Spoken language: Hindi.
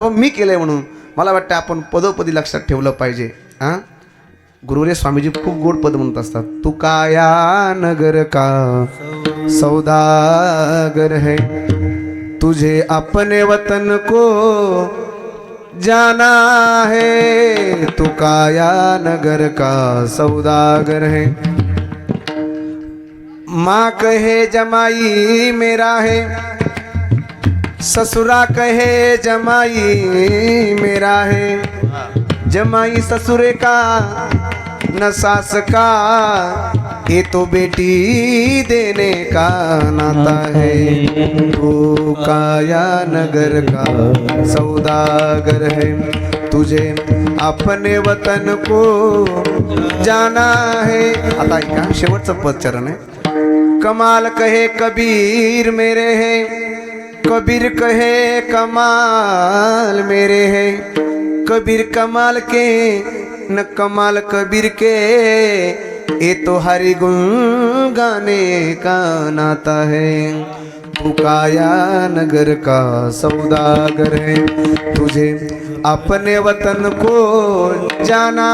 अहो, मी केलंय म्हणून. मला वाटतं आपण पदोपदी लक्षात ठेवलं पाहिजे. हां गुरुरे स्वामीजी खूप गोड पद म्हणत असतात. तू काया नगर का? सौदागर है. तुझे अपने वतन को जाना है. तू काया नगर का? सौदागर है. माँ कहे जमाई मेरा है. ससुरा कहे, जमाई मेरा है। जमाई ससुरे का, न सास का, ये तो बेटी देने का नाता है। तू काया नगर का सौदागर है। तुझे अपने वतन को जाना है। आता ऐका शेवटचं पद चरण है। कमाल कहे कबीर मेरे हैं। कबीर कहे, कमाल मेरे है। कबीर कमाल के, न कमाल कबीर के। ये तो हरि गुण गाने का नाता है। तू काया नगर का सौदागर है। तुझे अपने वतन को जाना